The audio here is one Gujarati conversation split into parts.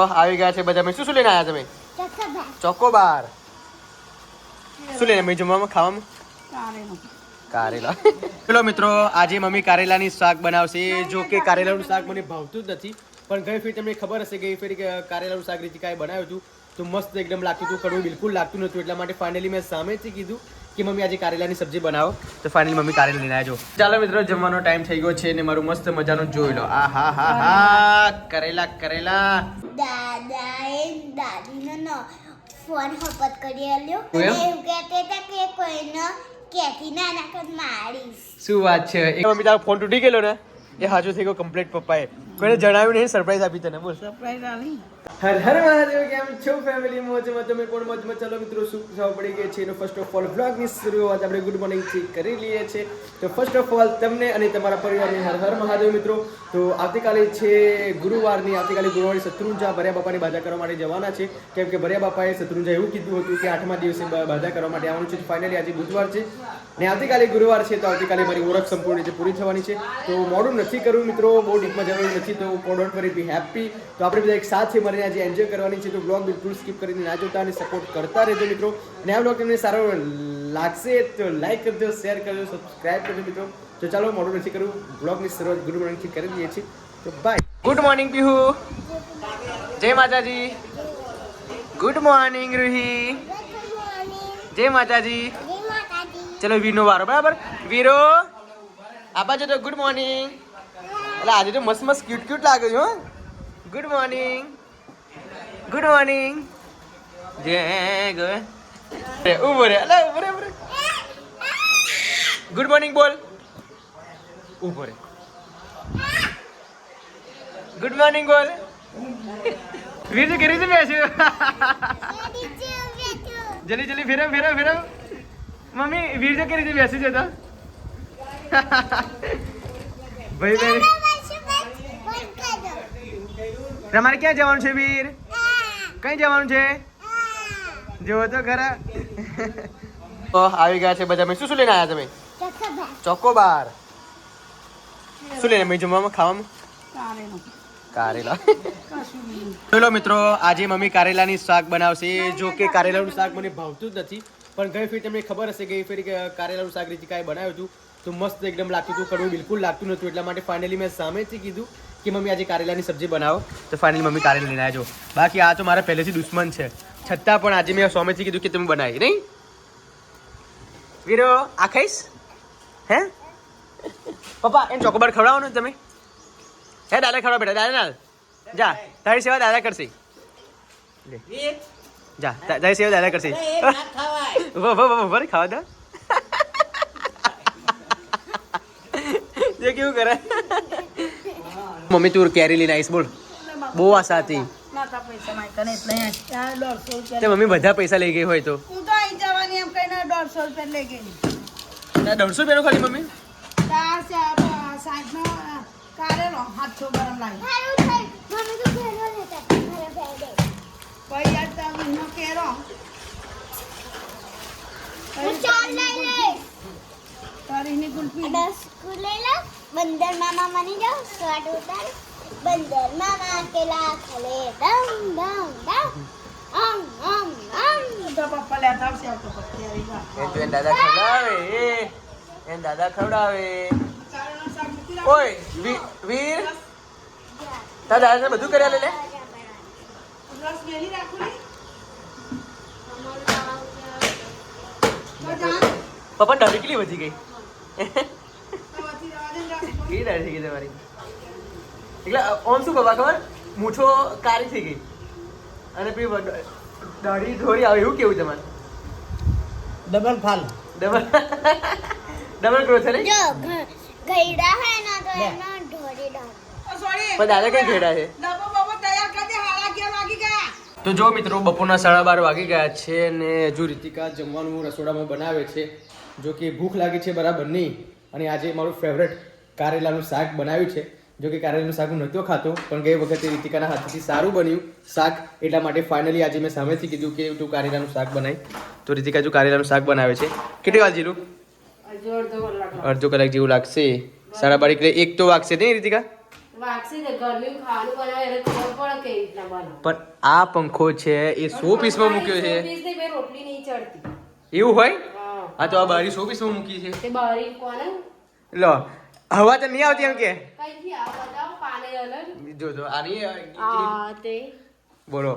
આવી ગયા છે બધા. મેં શું શું લઈને આવ્યા તમે? ચોકોબાર શું લઈને મેં જમવામાં ખાવામાં? કારેલા. ચલો મિત્રો આજે મમ્મી કારેલાની શાક બનાવશે. જો કે કારેલાનું શાક મને ભાવતું જ નથી પણ ગઈ ફેર તમને ખબર હશે ગઈ ફેર કારેલાનું શાક રીતિકાએ બનાવ્યું હતું તો મસ્ત એકદમ લાગતું હતું કડવું બિલકુલ લાગતું નહોતું એટલા માટે ફાઇનલી મેં સામેથી કીધું કે મમ્મી આજે કારેલાની સબ્જી બનાવો તો ફાઇનલી મમ્મી કારેલા લઈને આવ્યો ચાલો મિત્રો જમવાનો ટાઈમ થઈ ગયો છે ને મારું મસ્ત મજાનું જોઈ લો. આ હા હા હા કરેલા કરેલા. દાદાએ દાદીનો નો ફોન હપત કરી આલ્યો. એવું? કહેતા હતા કે કોઈનો કેથી નાના કર મારીશ. શું વાત છે? એક મમ્મી તારો ફોન તૂટી ગયેલો ને? એ હાજુ થઈ ગયો કમ્પ્લીટ પપ્પાએ. કોઈને જણાવ્યું નહીં સરપ્રાઈઝ આપી તને બોલ. હર હર મહાદેવ, કેમ છો ફેમિલી મોજમાં તમે કોણ મોજમાં. ચાલો મિત્રો, શું ખબર પડી ગઈ છે? એનો ફર્સ્ટ ઓફ ઓલ બ્લોગની શરૂઆત આપણે ગુડ મોર્નિંગથી કરી લઈએ છીએ. તો ફર્સ્ટ ઓફ ઓલ તમને અને તમારા પરિવારની હર હર મહાદેવ મિત્રો. તો આવતીકાલે છે ગુરુવારની, આવતીકાલે ગુરુવારે શત્રુંજા ભર્યા બાપાની બાધા કરવા માટે જવાના છે. કેમ કે ભર્યા બાપાએ શત્રુંજા એવું કીધું હતું કે આઠમા દિવસે બ- બાધા કરવા માટે આવવાનું છે. ફાઇનલી આજે બુધવાર છે. ને આવતીકાલે ગુરુવાર છે, તો આવતીકાલે મારી ઓળખ સંપૂર્ણ રીતે પૂરી થવાની છે. તો મોડું નથી કરવું મિત્રો, બહુ ડીપમાં જવાનું નથી, તો ડોન્ટ વરી બી હેપી તો આપણે બધા એક સાથે મળીને આજે એન્જોય કરવાની છે. તો બ્લોગ બિલકુલ સ્કીપ કરીને ના જોતા અને સપોર્ટ કરતા રહેજો મિત્રો. અને આ બ્લોગ તમને સારો લાગશે તો લાઈક કરજો શેર કરજો સબસ્ક્રાઈબ કરજો મિત્રો. તો ચાલો, મોડું નથી કરવું. બ્લોગની શરૂઆત ગુડ મોર્નિંગથી કરી દઈએ છીએ. તો બાય ગુડ મોર્નિંગ પીહુ જય માતાજી. ગુડ મોર્નિંગ રૂહી જય માતાજી. ચલો વીરનો વારો, બરાબર? વીરો આપા જો તો ગુડ મોર્નિંગ એટલે આજે તો મસ્ત મસ્ત ક્યુટ ક્યુટ લાગે છે ગુડ મોર્નિંગ ગુડ મોર્નિંગ જય ગો અરે ઊભો રે અલા ઊભો રે ઊભો રે ગુડ મોર્નિંગ બોલ ઊભો રે ગુડ મોર્નિંગ બોલ વીર તો કરી બેસ્યું જલ્દી જલ્દી ફેરવ ફેરવ ફેરવ મમ્મી વીર તો કરી બેસી જતો ભાઈ ભાઈ તમારે ક્યાં જવાનું છે વીર કઈ જવાનું છે? જોવો તો ખરા. તો આવી ગયા છે બધા. મેં શું શું લઈને આવ્યા તમે? ચોકોબાર. શું લઈને મેં જમવામાં ખાવામાં? કારેલા. ચલો મિત્રો આજે મમ્મી કારેલાની શાક બનાવશે. જો કે કારેલાનું શાક મને ભાવતું જ નથી પણ ગઈ ફેર તમને ખબર હશે ગઈ ફેર કારેલાનું શાક રીતિકાએ બનાવ્યું હતું તો મસ્ત એકદમ લાગતું હતું કડવું બિલકુલ લાગતું નહોતું એટલા માટે ફાઇનલી મેં સામેથી કીધું કે મમ્મી આજે કારેલાની સબ્જી બનાવો તો ફાઇનલી મમ્મી કારેલા લઈને આવજો બાકી આ તો મારા પહેલેથી દુશ્મન છે છતાં પણ આજે મેં સ્વામીથી કીધું કે તમે બનાવી નહીં વીરો આ ખાઈશ હે પપ્પા એમ ચોકોબાર ખવડાવો ને તમે હે દાદા ખવડાવ બેટા દાદા ના જા તારી સેવા દાદા કરશે લે. જા તારી સેવા દાદા કરશે ઊભો ઊભો ઊભો ઊભો રે, ખાવા દા જે કેવું કરે મમ્મી તું કેરી લઈને આવીશ બોલ. બહુ આશા હતી. તે મમ્મી બધા પૈસા લઈ ગઈ હોય તો. હું તો અહીં જવાની એમ કહીને દોઢસો રૂપિયા લઈ ગઈ. દોઢસો રૂપિયાનું ખાલી મમ્મી? ચાર સાઠનો કારેલો હાથસો બંદર મામા મને જાઓ સ્વાટ ઉતાર. બંદર મામા કેલા ખલે દમ દમ દમ આમ આમ આમ તો પપ્પા આવી એ તો દાદા ખવડાવે એ દાદા ખવડાવે. ઓય વીર તારા દાદાને બધું કર્યા લે લે. રસ મેલી રાખું ને? પપ્પા દાઢી કેટલી વધી ગઈ આમાંથી રવા દે ને રસ કેવી દાઢી થઈ ગઈ તમારી. એટલે ઓમ શું બાબા ખબર? મૂછો કાળી થઈ ગઈ. અને પેલી દાઢી થોડી આવે એવું કેવું તમારે? ડબલ ફાલ. ડબલ ડબલ ગ્રોથ છે ને જો હે ના તો એમાં ઢોરી ડાળ. ઓ, પણ દાદા કઈ ઘેડા છે? તૈયાર કરી દે ગયા. તો જો મિત્રો બપોરના સાડા બાર વાગી ગયા છે અને હજુ રીતિકા જમવાનું રસોડામાં બનાવે છે. જો કે ભૂખ લાગી છે બરાબર નહીં. અને આજે મારું ફેવરેટ કારેલાનું શાક બનાવ્યું છે. જો કે કારેલાનું શાક હું નહોતો ખાતો પણ ગઈ વખતે રીતિકાના હાથથી સારું બન્યું શાક. એટલા માટે ફાઇનલી આજે મેં સામેથી કીધું કે તું કારેલાનું શાક બનાવી તો રીતિકા જો કારેલાનું શાક બનાવે છે. કેટલી વાર જીલું? અડધો કલાક જેવું લાગશે. સાડા બાર એટલે એક તો વાગશે નહીં રીતિકા? પણ આ પંખો છે એ સો પીસમાં મૂક્યો છે. એવું હોય? હા. તો આ બારી સો પીસમાં મૂકી છે. લો હવા તો નહીં આવતી એમ કે? જો જો આની બોલો.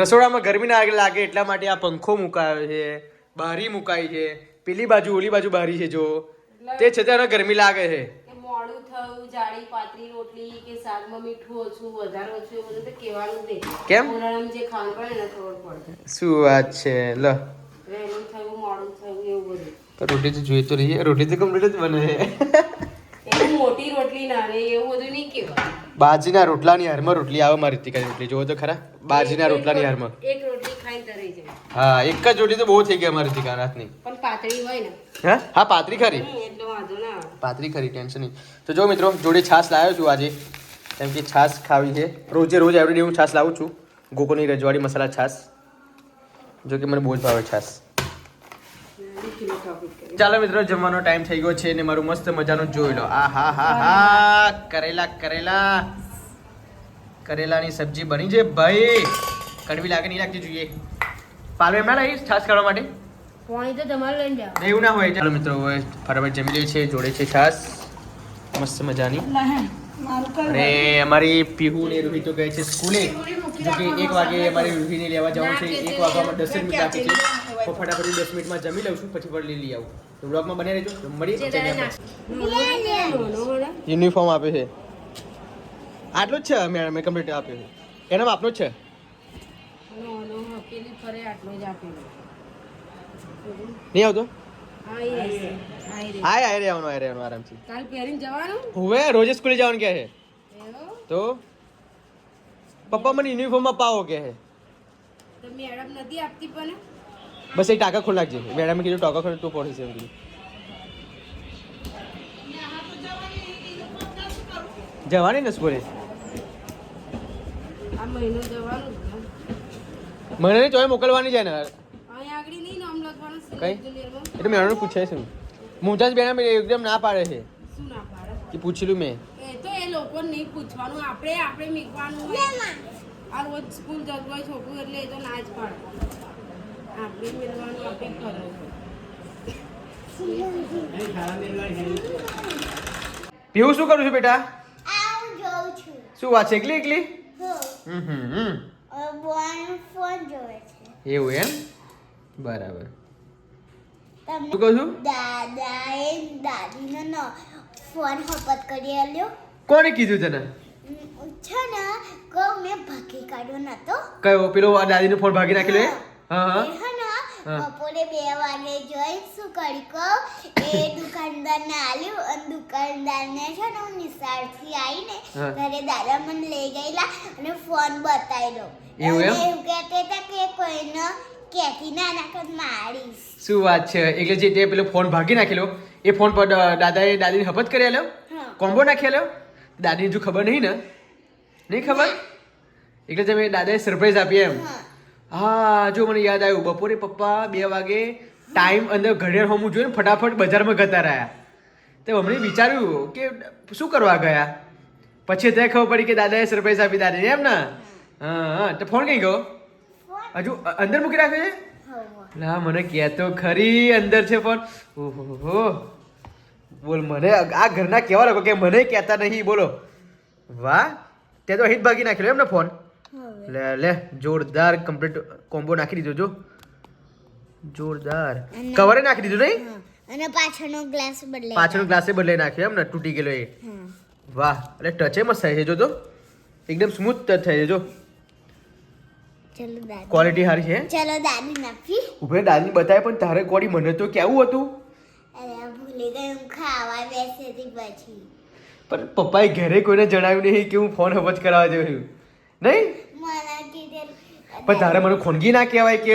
રસોડામાં ગરમી ના લાગે એટલા માટે આ પંખો મુકાયો છે બારી મુકાઈ છે પેલી બાજુ ઓલી બાજુ બારી છે જો. તે છતાં ગરમી લાગે છે. મોડું થયું જાડી પાતળી રોટલી કે શાકમાં મીઠું ઓછું વધારે ઓછું એવું બધું તો કહેવાનું નહીં. કેમ? ઉનાળામાં જે ખાવાનું પડે ને ખબર પડે. શું વાત છે? લો. વહેલું થયું મોડું થયું એવું બધું. તો રોટી તો જોઈ તો રોટી તો કમ્પ્લીટ જ બને. ના રે એવું બધું નહીં કહેવાય. બાજીના રોટલાની હારમાં રોટલી આવે મારી રીતિકાની રોટલી. જોવો તો ખરા. બાજીના રોટલાની હારમાં. એક રોટલી ખાઈને તરી જાય હા એક જ રોટલી તો બહુ થઈ ગઈ અમારી રીતિકા રાતની. પણ પાતળી હોય ને. હા? હા પાતરી ખરી. વાંધો ના પાતરી ખરી ટેન્શન નહીં. તો જો મિત્રો જોડે છાશ લાવ્યો છું આજે. કેમ કે છાશ ખાવી છે. રોજે રોજ એવરીડે હું છાશ લાવું છું. ગોકોની રજવાડી મસાલા છાશ. જો કે મને બહુ જ ભાવે છાશ. ચાલો મિત્રો જમવાનો ટાઈમ થઈ ગયો છે ને મારું મસ્ત મજાનું જોઈ લો. આ હા હા હા. કરેલા કરેલા. કરેલાની સબ્જી બની છે. ભાઈ કડવી લાગે નહીં લાગતી જોઈએ. પાલવે એમના લઈશ છાશ કરવા માટે? પાણી તો તમારે લઈને જાવ એવું ના હોય. ચાલો મિત્રો હવે ફટાફટ જમી લઈએ છીએ. જોડે છે છાશ. મસ્ત મજાની. અને અમારી પીહુ ને રૂહી તો ગઈ છે સ્કૂલે. જો કે એક વાગે અમારી રૂહીને લેવા જવાનું છે. એક વાગવામાં દસ જ મિનિટ આપી છે. તો ફટાફટ હું દસ મિનિટમાં જમી લઉં છું પછી ફરી લઈ આવું તો બ્લોગમાં બને રહેજો તો મળીએ યુનિફોર્મ આપે છે આટલું જ છે મેડમ કમ્પ્લીટ આપ્યો છે એનો આપનો જ છે હકેલી ફરે આટલો જ આપેલો નહીં આવતો. આય આય રહેવાનું આય રહેવાનું આરામથી કાલ પહેરીને જવાનું હવે રોજે સ્કૂલે જવાનું કહે છે તો પપ્પા મને યુનિફોર્મમાં પાવો કહે છે તો મેડમ નથી આપતી પણ બસ એ ટાંકા ખોલ નાખજે મેડમે કીધું ટાંકા ખોલ તો પડે છે એમ કીધું જવાની ને સ્કૂલે આ મહિનો જવાનું જ ને. મને નહીં ચોય મોકલવાની છે ને? કઈ? એટલે મેડમને પૂછાય છે મુમતાજ બેન એકદમ ના પાડે છે. શું કે પૂછેલું મેં. તો એ લોકો નહીં પૂછવાનું. આપણે આપણે મીકવાનું આ રોજ સ્કૂલ જતું હોય છોકરું એટલે એ તો ના જ પાડે. આપણે મેળવાનું આપણે કરવાનું પીવું શું કરું છું. બેટા શું વાત છે? એકલી એકલી? એવું એમ? બરાબર. શું કહું છું? દાદાએ દાદીનો ન ફોન હપત કરી આલ્યો. કોણે કીધું તને? છે ને કહું મેં ભાગી કાઢ્યો નતો. કયો? પેલો દાદીનો ફોન ભાગી નાખેલો એ? હા હા. ને બપોરે બે વાગે જોઈ શું કરી એ એ દુકાનદારને આલ્યું અને દુકાનદારને છે ને હું નિશાળથી આવીને. ઘરે દાદા મને લઈ ગયેલા અને ફોન બતાવ્યો. એવું એમ? એવું કહેતા હતા કે કોઈનો કેથી ના નાખત મારીશ શું વાત છે? એટલે જે તે પેલો ફોન ભાગી નાખેલો એ ફોન પર દાદાએ દાદીને હપત કરેલો કોમ્બો નાખેલો દાદીને જો ખબર નહીં ને? નહીં ખબર? એટલે તમે દાદાએ સરપ્રાઈઝ આપી એમ. હા જો મને યાદ આવ્યું બપોરે પપ્પા બે વાગે ટાઈમ અંદર ઘડિયાળ હોમું જોઈને ફટાફટ બજારમાં ગતા રહ્યા. તો હમણાં વિચાર્યું કે શું કરવા ગયા? પછી ત્યાં ખબર પડી કે દાદાએ સરપ્રાઈઝ આપી દાદીને એમ ને? હા હા. તો ફોન કઈ ગયો? હજુ અંદર મૂકી રાખ્યો છે? ના મને મને કહેતો ખરી અંદર છે પણ ઓહો બોલ મને આ ઘરના કેવા લોકો કે મને કહેતા નહીં બોલો. વાહ તે તો હિત ભાગી નાખેલો એમને ફોન લે લે જોરદાર કમ્પ્લીટ કોમ્બો નાખી દીધો જો. જોરદાર. કવરે નાખી દીધું નહીં. અને પાછળનો ગ્લાસ બદલાઈ પાછળનો ગ્લાસે બદલાઈ નાખ્યો એમ ને તૂટી ગયેલો એ. વાહ એટલે ટચે મસ્ત થઈ છે જો. તો એકદમ સ્મૂથ ટચ થઈ છે જો ક્વોલિટી સારી છે ચલો દાદી નાખી. ઉભે દાદી બતાય પણ તારે કોડી મને તો કેવું હતું? અરે ભૂલી ગઈ હું ખાવા બેસી પછી. પણ પપ્પાએ ઘરે કોઈને જણાવ્યું નહીં કે હું ફોન હવજ કરાવવા છું. નહીં? પણ તારે મને ખોનગી ના કહેવાય કે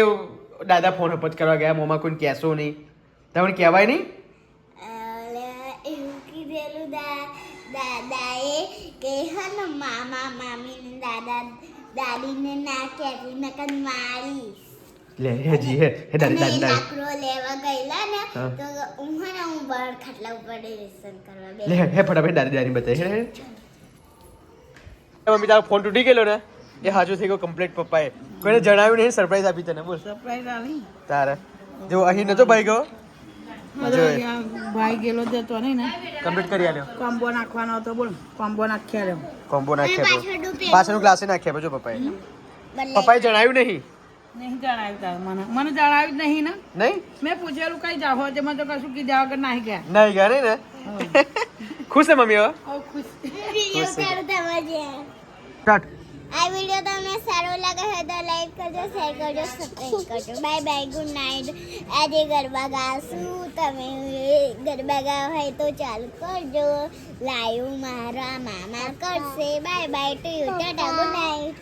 દાદા ફોન હપત કરવા ગયા મોમાં કોઈને કહેશો નહીં. તમને કહેવાય નહીં? દાદાએ કે હે મામા મામી દાદા દાદીને ના કહેતી નકર મારીશ. લે હે જી હે હે દાદી દાદી લાકડો લેવા ગયેલા ને. તો હું હે ને હું બહાર ખાટલા ઉપર લેસન કરવા લે બેઠી હે ફટાફટ દાદી દાદી બતાવી હે હે. મમ્મી તારો ફોન તૂટી ગયેલો ને? એ હાજુ થઈ ગયો કમ્પ્લીટ પપ્પાએ. કોઈને જણાવ્યું નહીં સરપ્રાઈઝ આપી તને બોલ. સરપ્રાઈઝ આવી. તારે. જો અહીં નતો ભાઈ ગયો? ભાઈ ગયેલો જતો નહીં ને? કમ્પ્લીટ કરી આલ્યો. કોમ્બો નાખવાનો હતો બોલ. કોમ્બો નાખ્યા રહ્યો કોમ્બો નાખ્યા પાછળનું તો ગ્લાસે નાખ્યા પછી પપ્પાએ. પપ્પાએ જણાવ્યું નહીં? નહીં જણાવ્યું તારે મને. મને જણાવ્યું નહીં ને. નહીં? મેં પૂછેલું કઈ જાવ છે મને તો કશું કીધા વગર નાહી ગયા. નહીં ગયા નહીં ને? ખુશ છે મમ્મી હવે? ખુશ. સ્ટાર્ટ. આ વીડિયો તમને સારો લાગે હોય તો લાઈક કરજો, શેર કરજો સબસ્ક્રાઇબ કરજો. Bye bye, good night. આજે ગરબા ગાશું. તમે ગરબા ગાવા હોય તો ચાલુ કરજો. લાઈવ મારા મામા કરશે. Bye bye to you tata, good night.